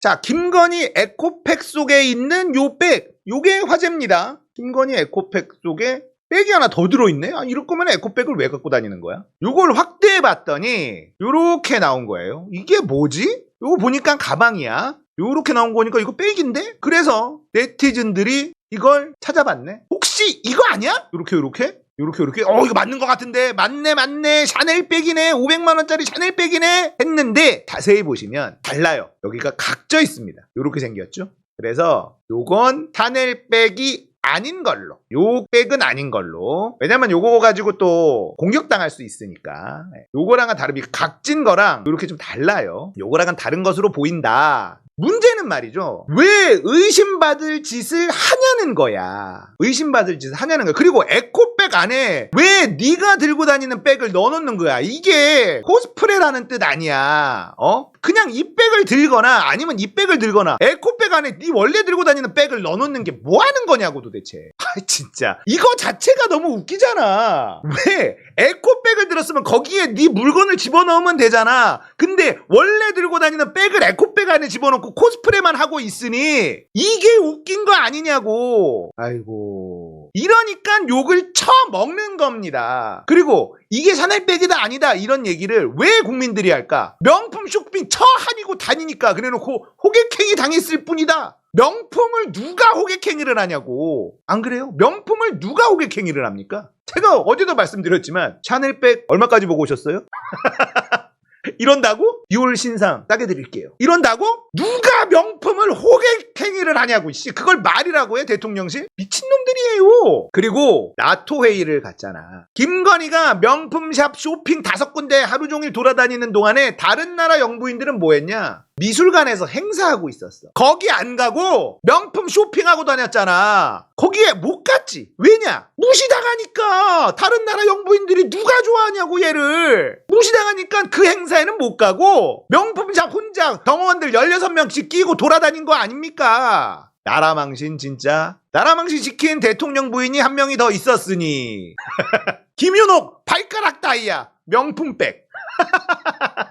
자, 김건희 에코백 속에 있는 요 백. 요게 화제입니다. 김건희 에코백 속에 백이 하나 더 들어있네? 아, 이럴 거면 에코백을 왜 갖고 다니는 거야? 요걸 확대해 봤더니, 요렇게 나온 거예요. 이게 뭐지? 요거 보니까 가방이야. 요렇게 나온 거니까 이거 백인데? 그래서 네티즌들이 이걸 찾아봤네. 혹시 이거 아니야? 요렇게, 요렇게? 요렇게, 요렇게. 어, 이거 맞는 것 같은데? 맞네, 맞네. 샤넬 백이네. 500만원짜리 샤넬 백이네. 했는데, 자세히 보시면 달라요. 여기가 각져 있습니다. 요렇게 생겼죠? 그래서 요건 샤넬 백이 아닌 걸로. 요 백은 아닌 걸로. 왜냐면 요거 가지고 또 공격당할 수 있으니까. 네. 요거랑은 다르게 각진 거랑 요렇게 좀 달라요. 요거랑은 다른 것으로 보인다. 문제는 말이죠. 왜 의심받을 짓을 하냐는 거야. 의심받을 짓을 하냐는 거야. 그리고 에코 백 안에 왜 네가 들고 다니는 백을 넣어놓는 거야. 이게 코스프레라는 뜻 아니야. 어? 그냥 이 백을 들거나 아니면 이 백을 들거나 에코백 안에 네 원래 들고 다니는 백을 넣어놓는 게 뭐 하는 거냐고 도대체. 아 진짜 이거 자체가 너무 웃기잖아. 왜 에코백을 들었으면 거기에 네 물건을 집어넣으면 되잖아. 근데 원래 들고 다니는 백을 에코백 안에 집어넣고 코스프레만 하고 있으니 이게 웃긴 거 아니냐고. 아이고. 이러니까 욕을 쳐 먹는 겁니다. 그리고 이게 샤넬백이다 아니다 이런 얘기를 왜 국민들이 할까? 명품 쇼핑 처한이고 다니니까 그래놓고 호객행위 당했을 뿐이다. 명품을 누가 호객행위를 하냐고. 안 그래요? 명품을 누가 호객행위를 합니까? 제가 어제도 말씀드렸지만 샤넬백 얼마까지 보고 오셨어요? 이런다고? 6월 신상 따게 드릴게요. 이런다고? 누가 명품을 호객 행위를 하냐고, 씨. 그걸 말이라고 해, 대통령실? 미친놈들이에요. 그리고 나토 회의를 갔잖아. 김건희가 명품샵 쇼핑 다섯 군데 하루 종일 돌아다니는 동안에 다른 나라 영부인들은 뭐 했냐? 미술관에서 행사하고 있었어. 거기 안 가고 명품 쇼핑하고 다녔잖아. 거기에 못 갔지. 왜냐? 무시당하니까. 다른 나라 영부인들이 누가 좋아하냐고 얘를. 무시당하니까 그 행사에는 못 가고 명품샵 혼자 경호원들 16명씩 끼고 돌아다닌 거 아닙니까? 나라 망신 진짜. 나라 망신 시킨 대통령 부인이 한 명이 더 있었으니. 김윤옥 발가락 따위야. 명품백.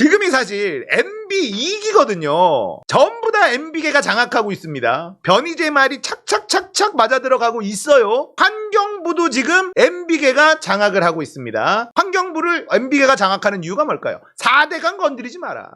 지금이 사실 MB 2기거든요. 전부 다 MB계가 장악하고 있습니다. 변희재 말이 착착착착 맞아 들어가고 있어요. 환경부도 지금 MB계가 장악을 하고 있습니다. 환경부를 MB계가 장악하는 이유가 뭘까요? 4대강 건드리지 마라.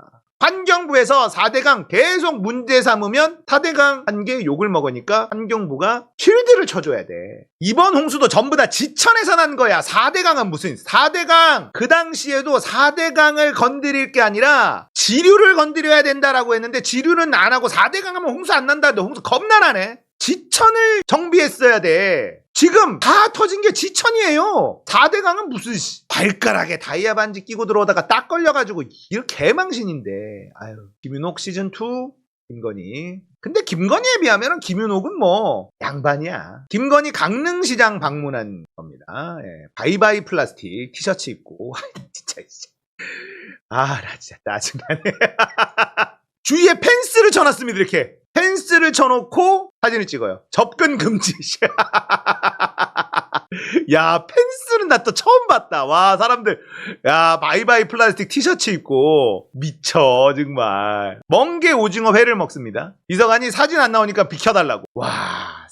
환경부에서 4대강 계속 문제 삼으면 4대강 한개 욕을 먹으니까 환경부가 쉴드를 쳐줘야 돼. 이번 홍수도 전부 다 지천에서 난 거야. 4대강은 무슨 4대강 그 당시에도 4대강을 건드릴 게 아니라 지류를 건드려야 된다라고 했는데 지류는 안 하고 4대강 하면 홍수 안 난다는데 홍수 겁나 나네. 지천을 정비했어야 돼. 지금 다 터진 게 지천이에요. 4대강은 무슨 씨, 발가락에 다이아 반지 끼고 들어오다가 딱 걸려가지고 이렇게 개망신인데. 아유, 김윤옥 시즌 2 김건희. 근데 김건희에 비하면 김윤옥은 뭐 양반이야. 김건희 강릉시장 방문한 겁니다. 예, 바이바이 플라스틱 티셔츠 입고. 진짜 진짜. 아, 나 진짜 짜증나네. 주위에 펜스를 쳐놨습니다, 이렇게. 펜스를 쳐놓고 사진을 찍어요. 접근 금지. 야, 펜스는 나 또 처음 봤다. 와, 사람들. 야, 바이바이 플라스틱 티셔츠 입고. 미쳐, 정말. 멍게 오징어 회를 먹습니다. 이서간이 사진 안 나오니까 비켜달라고. 와,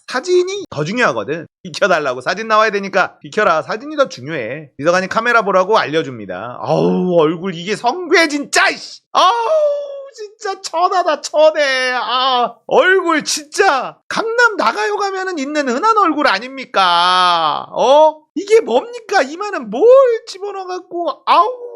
사진이 더 중요하거든. 비켜달라고. 사진 나와야 되니까 비켜라. 사진이 더 중요해. 이서간이 카메라 보라고 알려줍니다. 아우, 얼굴 이게 성괴 진짜, 이씨. 아우. 진짜 천하다 천해. 아 얼굴 진짜 강남 나가요 가면은 있는 흔한 얼굴 아닙니까? 어? 이게 뭡니까? 이마는 뭘 집어넣어갖고 아우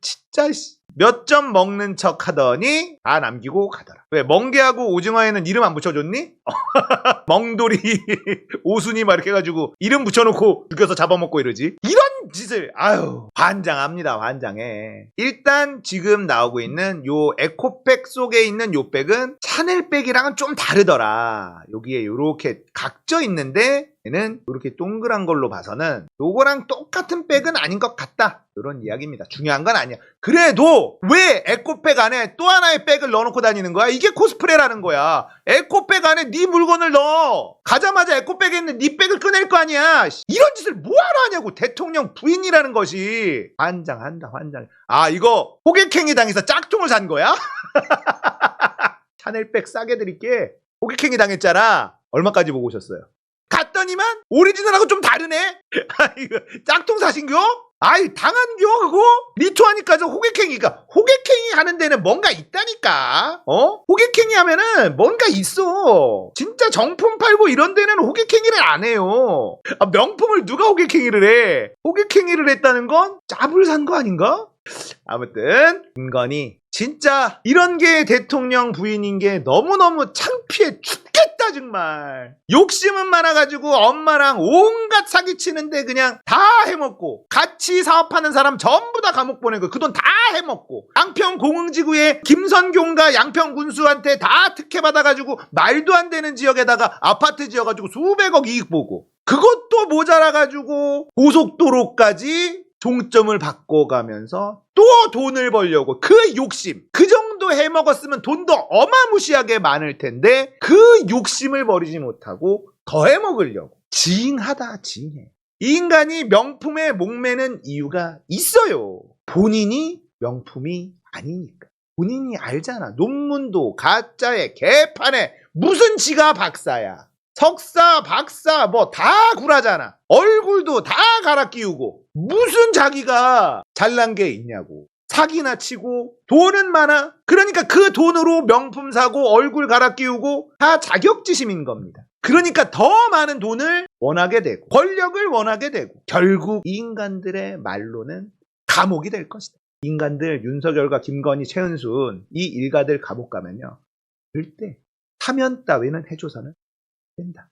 진짜 몇 점 먹는 척 하더니 다 남기고 가더라. 왜 멍게하고 오징어에는 이름 안 붙여줬니? 멍돌이 오순이 막 이렇게 해가지고 이름 붙여놓고 죽여서 잡아먹고 이러지. 이런 짓을 아유 환장합니다 환장해. 일단 지금 나오고 있는 요 에코백 속에 있는 요 백은 샤넬백이랑은 좀 다르더라. 여기에 요렇게 각져 있는데 얘 는 이렇게 동그란 걸로 봐서는 요거랑 똑같은 백은 아닌 것 같다. 이런 이야기입니다. 중요한 건 아니야. 그래도 왜 에코백 안에 또 하나의 백을 넣어놓고 다니는 거야? 이게 코스프레라는 거야. 에코백 안에 네 물건을 넣어. 가자마자 에코백에 있는 네 백을 꺼낼 거 아니야. 이런 짓을 뭐하러 하냐고. 대통령 부인이라는 것이 환장한다 환장. 아 이거 호객행위 당해서 짝퉁을 산 거야? 샤넬백 싸게 드릴게. 호객행위 당했잖아. 얼마까지 보고 오셨어요? 갔더니만 오리지널하고 좀 다르네. 아 이거 짝퉁 사신겨? 아이 당한겨 그거? 리투하니까 저 호객행위가 호객행위 하는 데는 뭔가 있다니까. 어? 호객행위 하면은 뭔가 있어. 진짜 정품 팔고 이런 데는 호객행위를 안 해요. 아, 명품을 누가 호객행위를 해? 호객행위를 했다는 건 짭을 산 거 아닌가? 아무튼 김건희 진짜 이런 게 대통령 부인인 게 너무너무 창피해 죽겠다 정말. 욕심은 많아가지고 엄마랑 온갖 사기치는데 그냥 다 해먹고 같이 사업하는 사람 전부 다 감옥 보내고 그 돈 다 해먹고 양평 공흥지구에 김선경과 양평 군수한테 다 특혜 받아가지고 말도 안 되는 지역에다가 아파트 지어가지고 수백억 이익 보고 그것도 모자라가지고 고속도로까지 종점을 바꿔가면서 또 돈을 벌려고 그 욕심 그 정도 해먹었으면 돈도 어마무시하게 많을 텐데 그 욕심을 버리지 못하고 더 해먹으려고. 지잉해 이 인간이 명품에 목매는 이유가 있어요. 본인이 명품이 아니니까. 본인이 알잖아. 논문도 가짜에 개판에 무슨 지가 박사야 석사, 박사, 뭐 다 구라잖아. 얼굴도 다 갈아 끼우고. 무슨 자기가 잘난 게 있냐고. 사기나 치고 돈은 많아. 그러니까 그 돈으로 명품 사고 얼굴 갈아 끼우고 다 자격지심인 겁니다. 그러니까 더 많은 돈을 원하게 되고 권력을 원하게 되고 결국 이 인간들의 말로는 감옥이 될 것이다. 인간들 윤석열과 김건희, 최은순 이 일가들 감옥 가면요. 절대 사면 따위는 해줘서는 된다.